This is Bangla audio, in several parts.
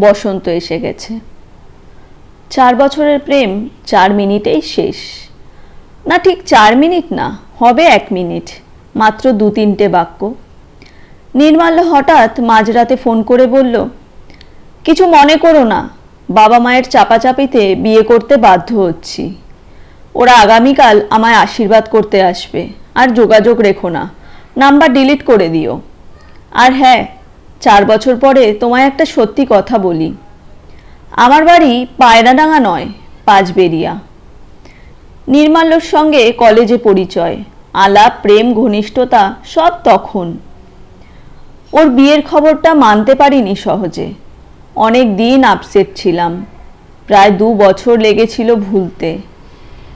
বসন্ত এসে গেছে। চার বছরের প্রেম চার মিনিটেই শেষ। না ঠিক চার মিনিট না, হবে এক মিনিট, মাত্র দু তিনটে বাক্য। নির্মাল্য হঠাৎ মাঝরাতে ফোন করে বলল, কিছু মনে করো না, বাবা মায়ের চাপাচাপিতে বিয়ে করতে বাধ্য হচ্ছি। ওরা আগামীকাল আমায় আশীর্বাদ করতে আসবে, আর যোগাযোগ রেখো না, নাম্বার ডিলিট করে দিও। আর হ্যাঁ চার বছর পরে তোমায় একটা সত্যি কথা বলি। আমার বাড়ি পায়রাডাঙ্গা নয়, পাঁচবেরিয়া। নির্মাল্যর সঙ্গে কলেজে পরিচয়, আলাপ, প্রেম, ঘনিষ্ঠতা সব তখন। ওর বিয়ের খবরটা মানতে পারিনি সহজে। অনেক দিন আপসেট ছিলাম। প্রায় দু বছর লেগেছিল ভুলতে।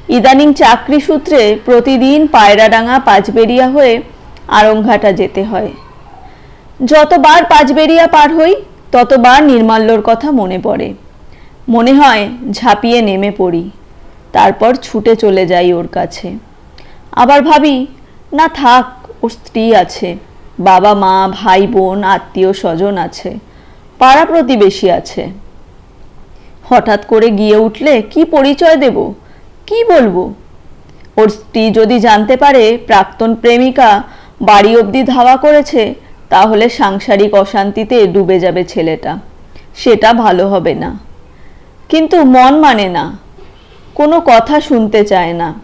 ইদানিং চাকরি সূত্রে প্রতিদিন পায়রাডাঙ্গা, পাঁচবেরিয়া হয়ে আরংঘাটা যেতে হয়। যতবার পাঁচবেরিয়া পার হই, ততবার নির্মাল্যর কথা মনে পড়ে। মনে হয় ঝাঁপিয়ে নেমে পড়ি, তারপর ছুটে চলে যাই ওর কাছে। আবার ভাবি, না থাক, ওর স্ত্রী আছে, বাবা, মা, ভাই, বোন, আত্মীয়, স্বজন আছে, পাড়া প্রতিবেশী আছে। হঠাৎ করে গিয়ে উঠলে কি পরিচয় দেব? কি বলব? ওর স্ত্রী যদি জানতে পারে, প্রাক্তন প্রেমিকা বাড়ি অবধি ধাওয়া করেছে তাহলে সাংসারিক অশান্তিতে ডুবে যাবে ছেলেটা। সেটা ভালো হবে না। কিন্তু মন মানে না। কোনো কথা শুনতে চায় না।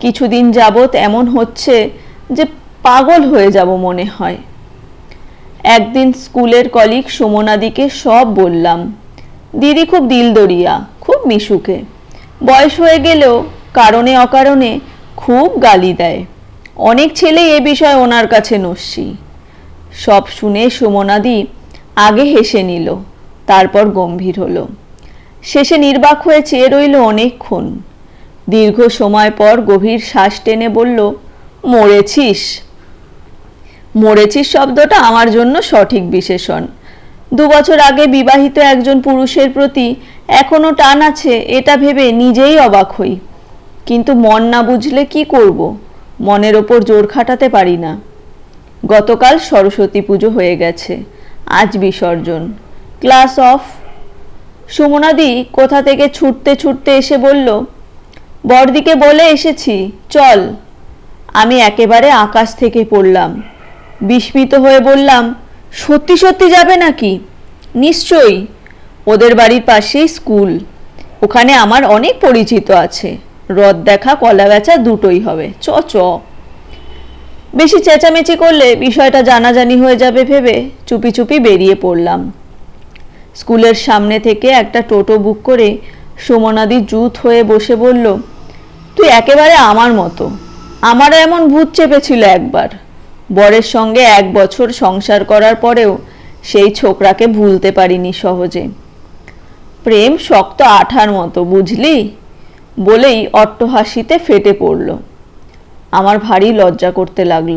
কিছুদিন যাবৎ এমন হচ্ছে যে পাগল হয়ে যাব মনে হয়। একদিন স্কুলের কলিগ সুমনাদিকে সব বললাম, দিদি খুব দিলদরিয়া খুব মিশুকে। বয়স হয়ে গেলেও কারণে অকারণে খুব গালি দেয়। অনেক ছেলেই এ বিষয়ে ওনার কাছে নস্যি। সব শুনে সুমনাদি আগে হেসে নিল, তারপর গম্ভীর হলো। শেষে নির্বাক হয়ে চেয়ে রইল অনেকক্ষণ। দীর্ঘ সময় পর গভীর শ্বাস টেনে বলল, মরেছিস? মরেছিস শব্দটা আমার জন্য সঠিক বিশেষণ। দু বছর আগে বিবাহিত একজন পুরুষের প্রতি এখনও টান আছে, এটা ভেবে নিজেই অবাক হই। কিন্তু মন না বুঝলে কি করব? মনের ওপর জোর খাটাতে পারি না। গতকাল সরস্বতী পুজো হয়ে গেছে। আজ বিসর্জন। Class of. সুমনাদি কোথা থেকে ছুটতে ছুটতে এসে বলল, বড়দিকে বলে এসেছি, চল। আমি একেবারে আকাশ থেকে পড়লাম। বিস্মিত হয়ে বললাম, সত্যি সত্যি যাবে নাকি? নিশ্চয়ই। ওদের বাড়ির পাশেই স্কুল। ওখানে আমার অনেক পরিচিত আছে। রদ দেখা কলা বেচা দুটোই হবে। চ চ। বেশি চেঁচামেচি করলে বিষয়টা জানাজানি হয়ে যাবে ভেবে চুপি চুপি বেরিয়ে পড়লাম। স্কুলের সামনে থেকে একটা টোটো বুক করে সুমনাদি জুত হয়ে বসে বলল, তুই একেবারে আমার মতো। আমারও এমন ভূত চেপেছিল একবার। বরের সঙ্গে এক বছর সংসার করার পরেও সেই ছোকরাকে ভুলতে পারিনি সহজে। প্রেম শক্ত আঠার মতো, বুঝলি? বলেই অট্টহাসিতে ফেটে পড়ল। আমার ভারী লজ্জা করতে লাগল।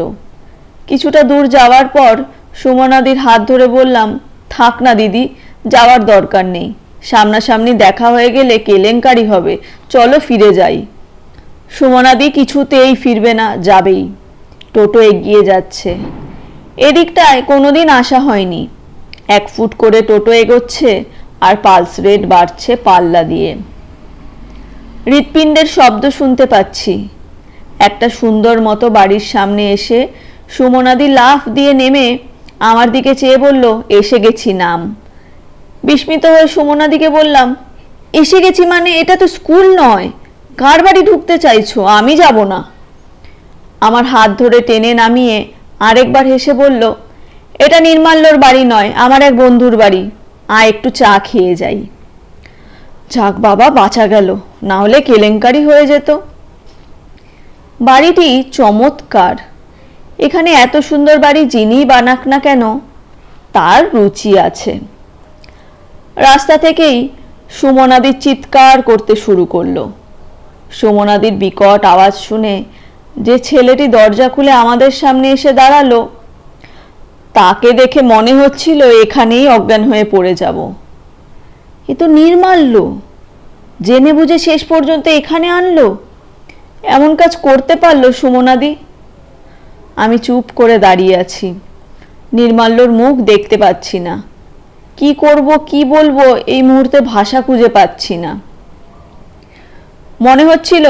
কিছুটা দূর যাওয়ার পর সুমনাদির হাত ধরে বললাম, থাক না দিদি, যাওয়ার দরকার নেই। সামনাসামনি দেখা হয়ে গেলে কেলেঙ্কারি হবে। চলো ফিরে যাই। সুমনাদি কিছুতেই ফিরবে না, যাবেই। টোটো এগিয়ে যাচ্ছে। এদিকটায় কোনোদিন আসা হয়নি। এক ফুট করে টোটো এগোচ্ছে আর পালস রেট বাড়ছে পাল্লা দিয়ে। হৃৎপিণ্ডের শব্দ শুনতে পাচ্ছি। একটা সুন্দর মতো বাড়ির সামনে এসে সুমনাদি লাফ দিয়ে নেমে আমার দিকে চেয়ে বলল, এসে গেছি নাম। বিস্মিত হয়ে সুমনাদিকে বললাম, এসে গেছি মানে এটা তো স্কুল নয়। কার বাড়ি ঢুকতে চাইছো? আমি যাব না। আমার হাত ধরে টেনে নামিয়ে আরেকবার হেসে বলল, এটা নির্মাল্যর বাড়ি নয়, আমার এক বন্ধুর বাড়ি। আ একটু চা খেয়ে যাই। যাক বাবা, বাঁচা গেল। না হলে কেলেঙ্কারি হয়ে যেত। বাড়িটি চমৎকার। এখানে এত সুন্দর বাড়ি যিনিই বানাক না কেন, তার রুচি আছে। রাস্তা থেকেই সুমনাদির চিৎকার করতে শুরু করল। সুমনাদির বিকট আওয়াজ শুনে যে ছেলেটি দরজা খুলে আমাদের সামনে এসে দাঁড়াল, তাকে দেখে মনে হচ্ছিল এখানেই অজ্ঞান হয়ে পড়ে যাব। এ তো নির্মাল্য, জেনে বুঝে শেষ পর্যন্ত এখানে আনলো। এমন কাজ করতে পারল সুমনাদি? আমি চুপ করে দাঁড়িয়ে আছি। নির্মাল্যর মুখ দেখতে পাচ্ছি না। কি করব, কি বলব, এই মুহূর্তে ভাষা খুঁজে পাচ্ছি না। মনে হচ্ছিল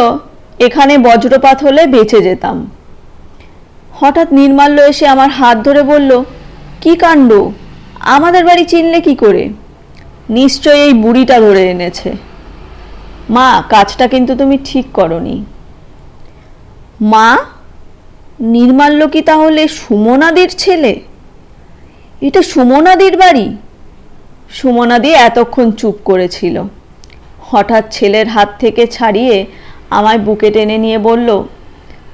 এখানে বজ্রপাত হলে বেঁচে যেতাম। হঠাৎ নির্মাল্য এসে আমার হাত ধরে বলল, কি কাণ্ড? আমাদের বাড়ি চিনলে কি করে? নিশ্চয়ই এই বুড়িটা ধরে এনেছে। মা, কাজটা কিন্তু তুমি ঠিক করনি। মা নির্মাল্য কি তাহলে সুমনাদির ছেলে? এটা সুমনাদির বাড়ি? সুমনাদি এতক্ষণ চুপ করেছিল। হঠাৎ ছেলের হাত থেকে ছাড়িয়ে আমায় বুকে টেনে নিয়ে বলল,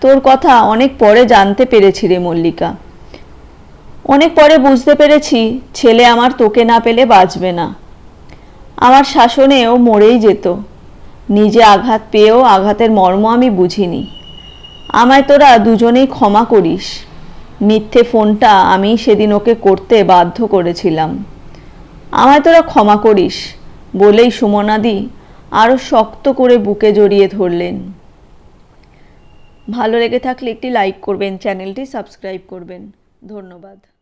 তোর কথা অনেক পরে জানতে পেরেছি রে মল্লিকা। অনেক পরে বুঝতে পেরেছি ছেলে আমার তোকে না পেলে বাঁচবে না। আমার শাসনেও মরেই যেত। নিজে আঘাত পেয়েও আঘাতের মর্ম আমি বুঝিনি। আমায় তোরা দুজনেই ক্ষমা করিস। মিথ্যে ফোনটা আমি সেদিন ওকে করতে বাধ্য করেছিলাম। আমায় তোরা ক্ষমা করিস, বলেই সুমনাদি আরও শক্ত করে বুকে জড়িয়ে ধরলেন। ভালো লেগে থাকলে একটি লাইক করবেন, চ্যানেলটি সাবস্ক্রাইব করবেন। ধন্যবাদ।